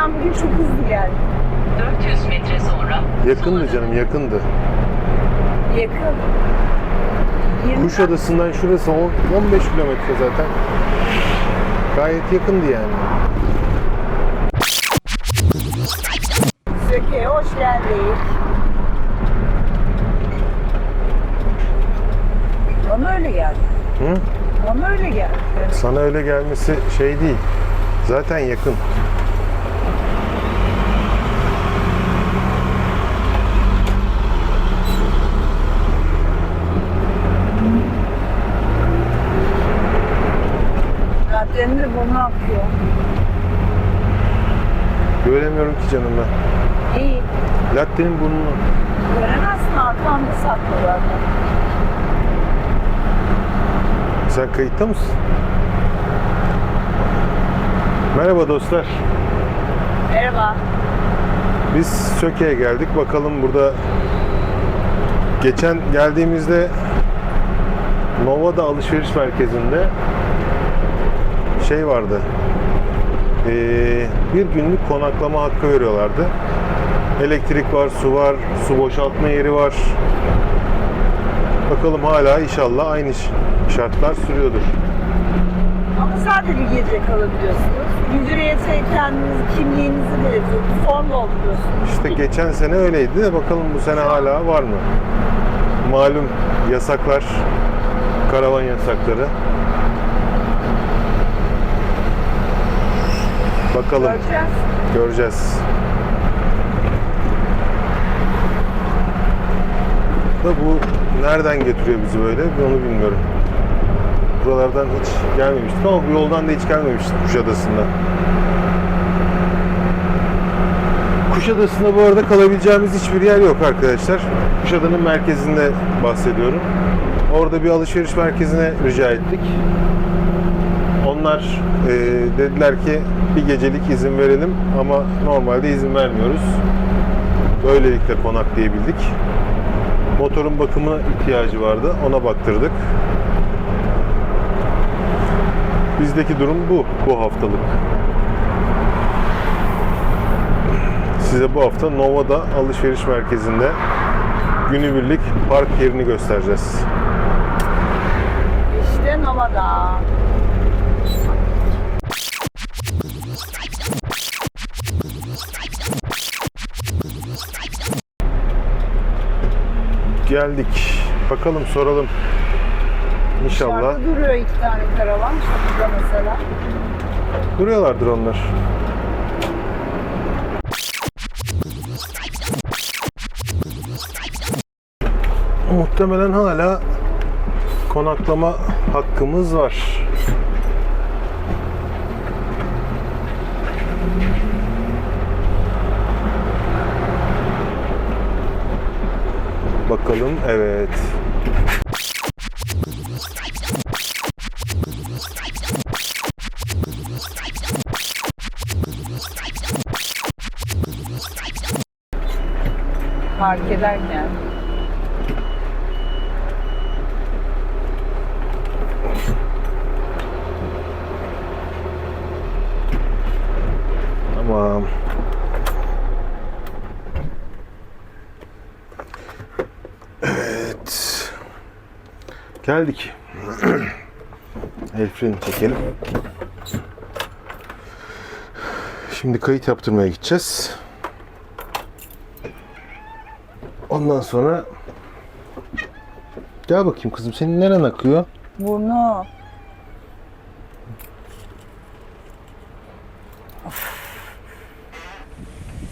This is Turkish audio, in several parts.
sen bugün çok hızlı geldin. 400 metre sonra Yakındı canım yakındı. Yakın. 20 Kuşadası'ndan şurası on- 15 kilometre zaten. Gayet yakındı yani. Söke'ye hoş geldik. Bana öyle geldi. Hı? Bana öyle geldi. Sana öyle gelmesi şey değil. Zaten yakın. Yapıyor. Göremiyorum ki canım ben. İyi. Latte'nin burnunu. Göremezsin arkamda saklı zaten. Sen kayıtta mısın? Merhaba dostlar. Merhaba. Biz Söke'ye geldik. Bakalım burada geçen geldiğimizde Nova'da alışveriş merkezinde şey vardı. Ee, bir günlük konaklama hakkı veriyorlardı. Elektrik var, su var, su boşaltma yeri var. Bakalım hala inşallah aynı şartlar sürüyordur. Ama sadece bir gece kalabiliyorsunuz. Ücrete kendiniz kimliğinizi belirtiyorsunuz. Form dolduruyorsunuz. İşte geçen sene öyleydi de bakalım bu sene hala var mı? Malum yasaklar, karavan yasakları. Bakalım, Göreceğiz. göreceğiz. Da bu nereden getiriyor bizi böyle onu bilmiyorum. Buralardan hiç gelmemiştik ama bu yoldan da hiç gelmemiştik Kuşadası'nda. Kuşadası'nda bu arada kalabileceğimiz hiçbir yer yok arkadaşlar. Kuşada'nın merkezinde bahsediyorum. Orada bir alışveriş merkezine rica ettik. Onlar e, dediler ki bir gecelik izin verelim ama normalde izin vermiyoruz. Böylelikle konaklayabildik. Motorun bakımına ihtiyacı vardı. Ona baktırdık. Bizdeki durum bu, bu haftalık. Size bu hafta Nova'da alışveriş merkezinde günübirlik park yerini göstereceğiz. İşte Nova'da. Geldik. Bakalım soralım. İnşallah. Dışarıda duruyor iki tane karavan. Şurada mesela. Duruyorlardır onlar. Muhtemelen hala konaklama hakkımız var. Bakalım evet. Park ederken. Tamam. Geldik. El freni çekelim. Şimdi kayıt yaptırmaya gideceğiz. Ondan sonra Gel bakayım kızım senin neren akıyor? Burnu.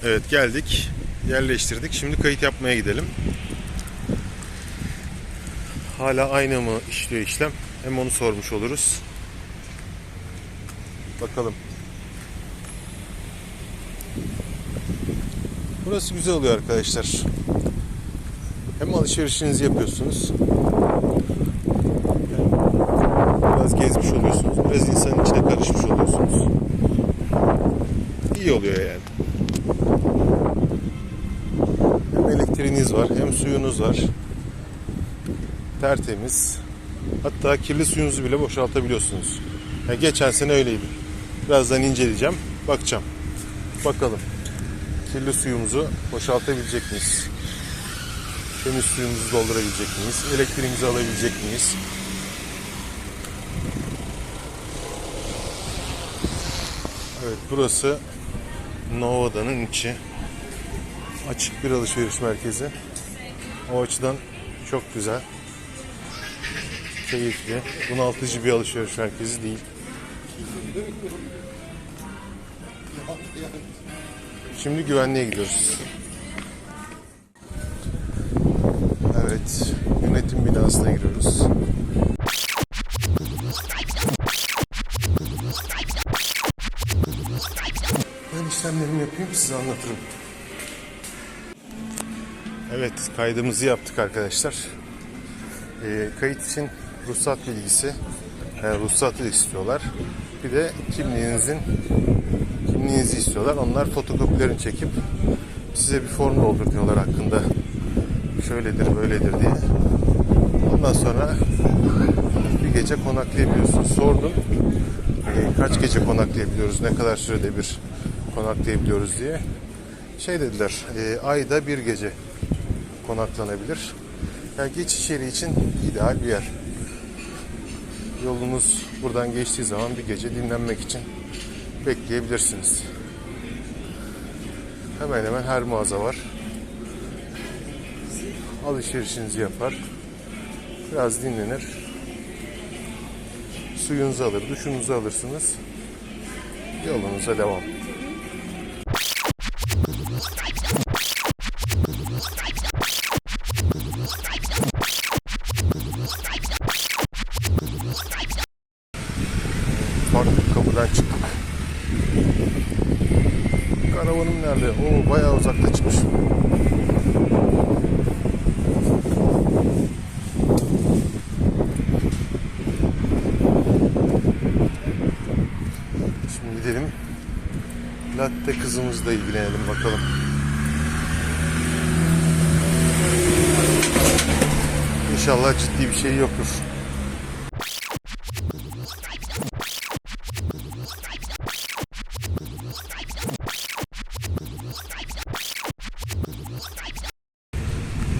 Evet geldik. Yerleştirdik. Şimdi kayıt yapmaya gidelim. Hala aynı mı işliyor işlem? Hem onu sormuş oluruz. Bakalım. Burası güzel oluyor arkadaşlar. Hem alışverişinizi yapıyorsunuz. Biraz gezmiş oluyorsunuz. Biraz insanın içine karışmış oluyorsunuz. İyi oluyor yani. Hem elektriğiniz var hem suyunuz var. Tertemiz. Hatta kirli suyunuzu bile boşaltabiliyorsunuz. Yani geçen sene öyleydi. Birazdan inceleyeceğim. Bakacağım. Bakalım. Kirli suyumuzu boşaltabilecek miyiz? Temiz suyumuzu doldurabilecek miyiz? Elektriğimizi alabilecek miyiz? Evet burası Nova'danın içi. Açık bir alışveriş merkezi. O açıdan çok güzel. Keyifli. Bunaltıcı bir alışveriş merkezi değil. Şimdi güvenliğe gidiyoruz. Evet, yönetim binasına giriyoruz. Ben işlemlerimi yapayım size anlatırım. Evet kaydımızı yaptık arkadaşlar. Ee, kayıt için ruhsat bilgisi, yani ruhsatı istiyorlar. Bir de kimliğinizin kimliğinizi istiyorlar. Onlar fotokopilerini çekip size bir form doldur diyorlar hakkında. Şöyledir böyledir diye. Ondan sonra bir gece konaklayabiliyorsunuz. Sordum e, kaç gece konaklayabiliyoruz, ne kadar sürede bir konaklayabiliyoruz diye. Şey dediler, e, ayda bir gece konaklanabilir. Yani geçiş yeri için ideal bir yer. Yolunuz buradan geçtiği zaman bir gece dinlenmek için bekleyebilirsiniz. Hemen hemen her mağaza var. Alışverişinizi yapar. Biraz dinlenir. Suyunuzu alır, duşunuzu alırsınız. Yolunuza devam. Latte kızımızla ilgilenelim bakalım. İnşallah ciddi bir şey yoktur.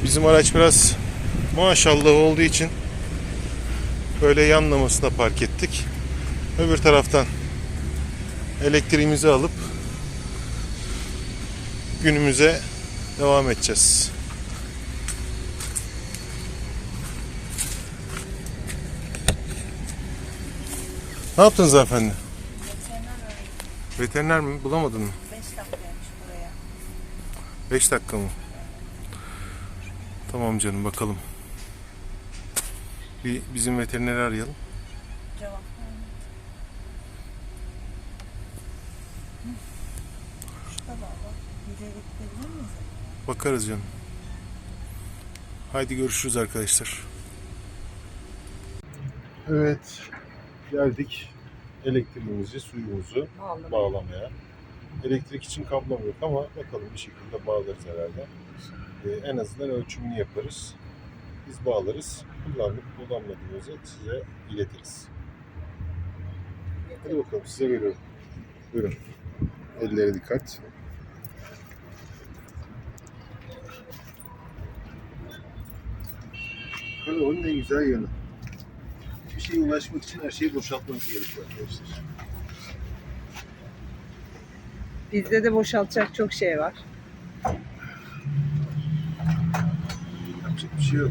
Bizim araç biraz maşallah olduğu için böyle yanlamasına park ettik. Öbür taraftan elektriğimizi alıp günümüze devam edeceğiz. Ne yaptınız efendim? Veteriner mi? Bulamadın mı? 5 dakikaymış buraya. 5 dakika mı? Tamam canım bakalım. Bir bizim veterineri arayalım. Cevap vermedi. Şurada da bak. Bir yere gidebilir miyiz? Bakarız canım. Haydi görüşürüz arkadaşlar. Evet. Geldik elektriğimizi, suyumuzu Bağladım. bağlamaya. Elektrik için kablom yok ama bakalım bir şekilde bağlarız herhalde. Ee, en azından ölçümünü yaparız. Biz bağlarız. Kullandık, kullanmadığımızı size iletiriz. Hadi bakalım size veriyorum. Buyurun. Ellere dikkat. Karavanın en güzel yanı. Bir şeye ulaşmak için her şeyi boşaltmanız gerekiyor arkadaşlar. Bizde de boşaltacak çok şey var. Yapacak bir şey yok.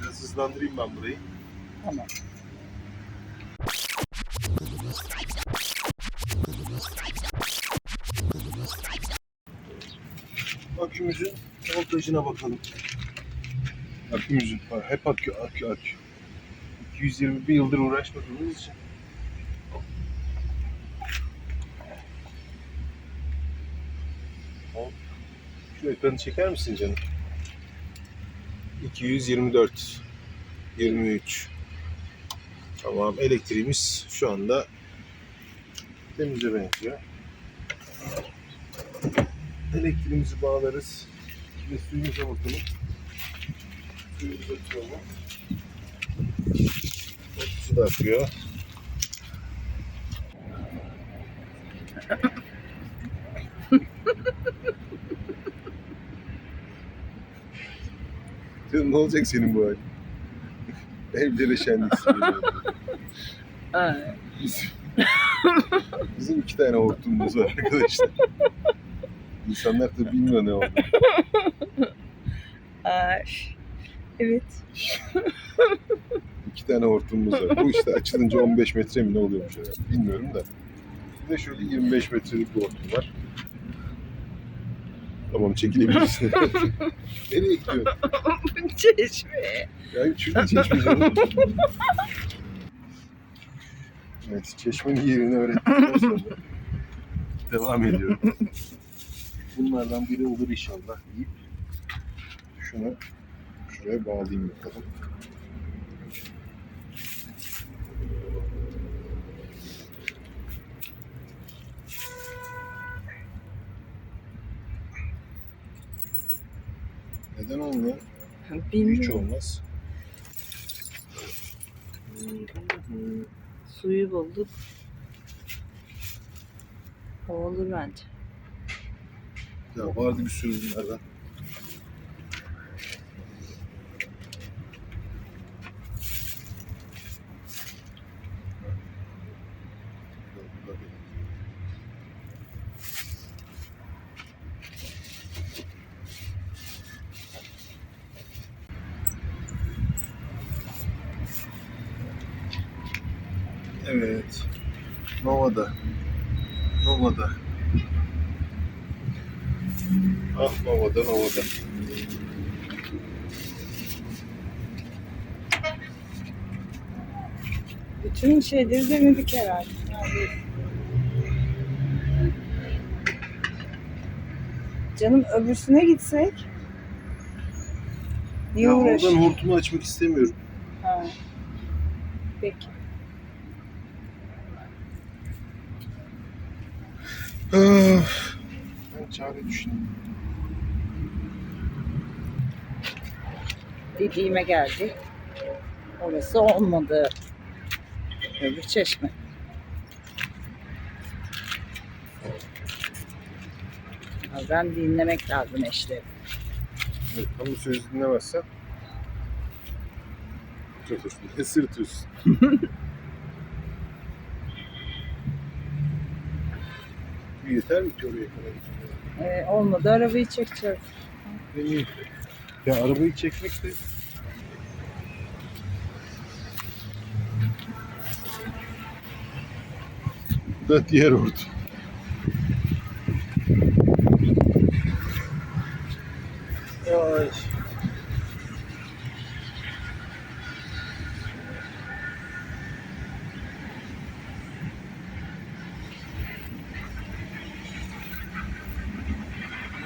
Biraz hızlandırayım ben burayı. Tamam. Akümüzün voltajına bakalım. Akümüzün, hep akü, akü, akü. 221 yıldır uğraşmadığımız için. Şu ekranı çeker misin canım? 224 23 Tamam elektriğimiz şu anda temize benziyor. Elektriğimizi bağlarız. Ve suyumuza bakalım. Suyumuza tutalım. Hop, su da akıyor. Canım ne olacak senin bu halin? Evlere şenlik sürüyor. Ay. Bizim, bizim iki tane hortumumuz var arkadaşlar. İnsanlar da bilmiyor ne oldu. Ay. Evet. İki tane hortumumuz var. Bu işte açılınca 15 metre mi ne oluyormuş herhalde. Bilmiyorum da. Bir de şöyle 25 metrelik bir hortum var. Tamam çekilebilirsin. Nereye gidiyorsun? Çeşme. Ya şurada çeşme canım. Evet, çeşmenin yerini öğrettikten sonra devam ediyorum. Bunlardan biri olur inşallah deyip şunu şuraya bağlayayım bakalım. Neden olmuyor? Hiç Bilmiyorum. olmaz. Suyu bulduk. O olur bence. Ya vardı bir sürü bunlardan. Evet. Nova'da. Nova'da. Ah Nova'da Nova'da. Bütün şeyleri denedik herhalde. Canım öbürsüne gitsek. Niye Ya uğraş? oradan hortumu açmak istemiyorum. Ha. Peki. Ah, Ben çare düşüneyim. Dediğime geldi. Orası olmadı. Öbür çeşme. Bazen dinlemek lazım eşleri. Evet, ama sözü dinlemezsen kötü. Ne sırtıyorsun? Yeter mi ki oraya kadar? Ee, olmadı arabayı çekeceğiz. Deneyim. Ya arabayı çekmek de da diğer ordu.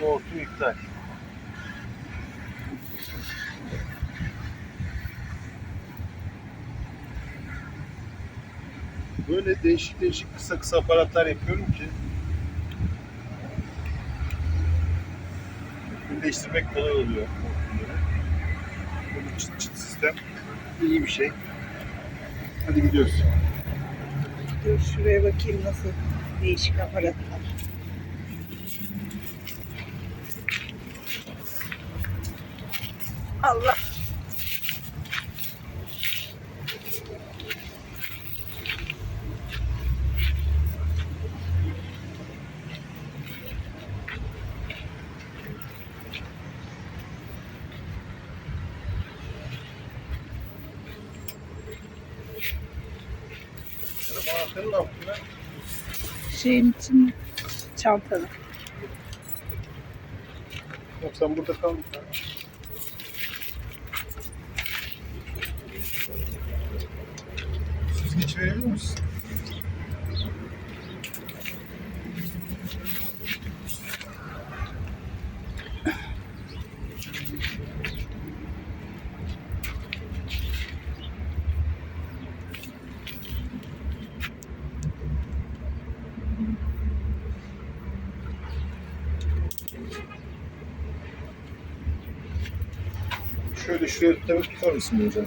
Bu hortum iptal. Böyle değişik değişik kısa kısa aparatlar yapıyorum ki birleştirmek kolay oluyor. Bu çıt çıt sistem iyi bir şey. Hadi gidiyoruz. Dur şuraya bakayım nasıl değişik aparatlar. Allah. Şeyin için çantada. Yok sen burada kal. Süzgeç verebilir misin? Şu tabii tutar mısın hocam?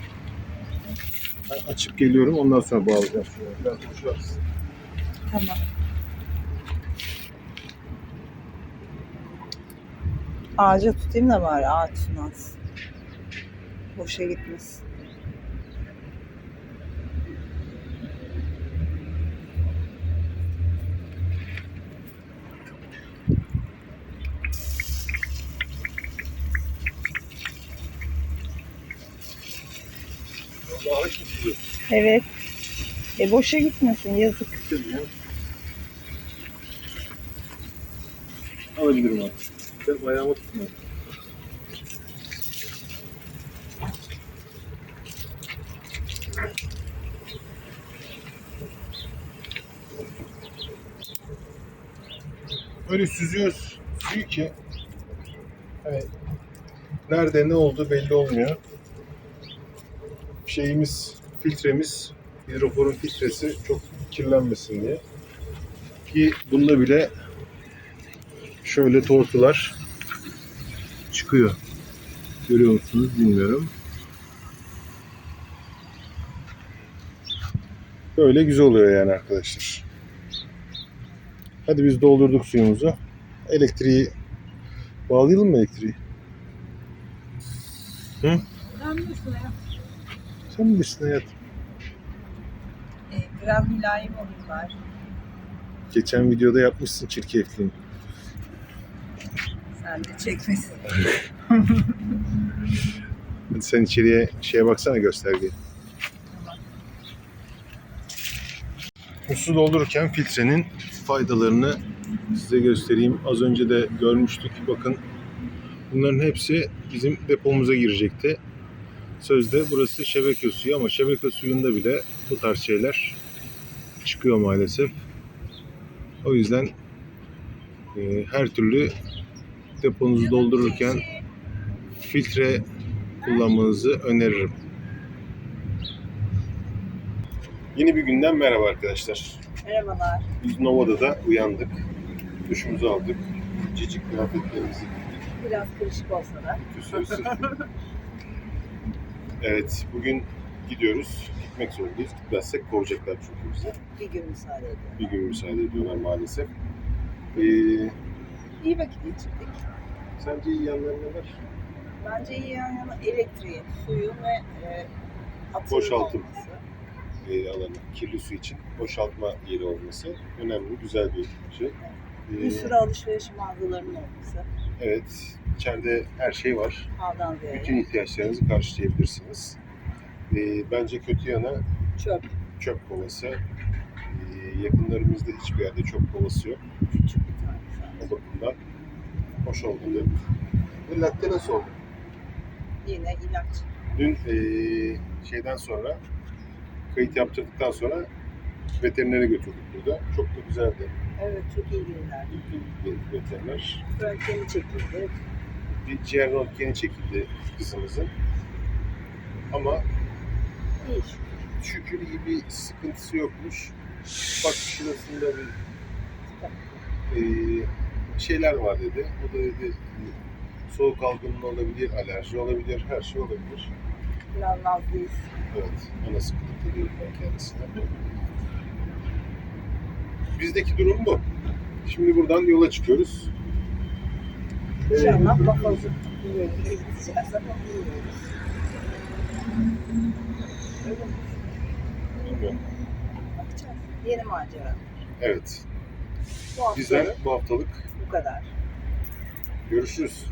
Ben açıp geliyorum ondan sonra bağlayacağım. Biraz konuşuruz. Tamam. Ağaca tutayım da bari ağaç tutmaz. Boşa gitmesin. Mı tutuyor? Evet. E boşa gitmesin yazık. Alabilirim abi. Ben ayağıma tutmuyorum. Öyle süzüyoruz suyu ki hani nerede ne oldu belli olmuyor. Şeyimiz, filtremiz, hidroforun filtresi çok kirlenmesin diye. Ki bunda bile şöyle tortular çıkıyor. Görüyor musunuz bilmiyorum. Böyle güzel oluyor yani arkadaşlar. Hadi biz doldurduk suyumuzu. Elektriği bağlayalım mı elektriği? Hı? Sen bilirsin hayatım. E, biraz mülayim olayım bari. Geçen videoda yapmışsın çirkefliğini. Sen de çekmesin. Hadi sen içeriye şeye baksana göstergeye. Su doldururken filtrenin faydalarını size göstereyim. Az önce de görmüştük. Bakın bunların hepsi bizim depomuza girecekti. Sözde burası şebeke suyu ama şebeke suyunda bile bu tarz şeyler çıkıyor maalesef. O yüzden e, her türlü deponuzu doldururken filtre kullanmanızı öneririm. Yeni bir günden merhaba arkadaşlar. Merhabalar. Biz Nova'da da uyandık. Duşumuzu aldık. Cicik kıyafetlerimizi Biraz karışık olsa da. evet, bugün gidiyoruz. Gitmek zorundayız. Gitmezsek kovacaklar çünkü bize. Bir gün müsaade ediyor. Bir gün müsaade ediyorlar maalesef. Ee, İyi vakit geçirdik. sence iyi yanları neler? Bence iyi yan yana elektriği, suyu ve e, Boşaltım. olması. e, alanı, kirli su için boşaltma yeri olması önemli, güzel bir şey. E, Bir sürü alışveriş mağazalarının olması. Evet, içeride her şey var. A'dan Bütün ihtiyaçlarınızı karşılayabilirsiniz. E, bence kötü yanı Çöp. çöp kovası. E, yakınlarımızda hiçbir yerde çöp kovası yok. Küçük bir tane O sadece. bakımdan hoş oldu. Ve latte nasıl oldu? Yine ilaç. Dün e, şeyden sonra, kayıt yaptırdıktan sonra veterinere götürdük burada. Çok da güzeldi. Evet çok ilgililer. İlgili bir veteriner. Röntgeni çekildi. bir ciğer röntgeni çekildi kızımızın. Ama İyi. şükür iyi bir sıkıntısı yokmuş. Bak şurasında bir eee, şeyler var dedi. O da dedi soğuk algınlığı olabilir, alerji olabilir, her şey olabilir. Biraz nazlıyız. Evet, ona sıkıntı diyorum ben kendisine. Bizdeki durum bu. Şimdi buradan yola çıkıyoruz. Ee, İnşallah bakalım. Bilmiyorum. Bakacağız. Yeni macera. Evet, Bu hafta bizden bu haftalık bu kadar. görüşürüz.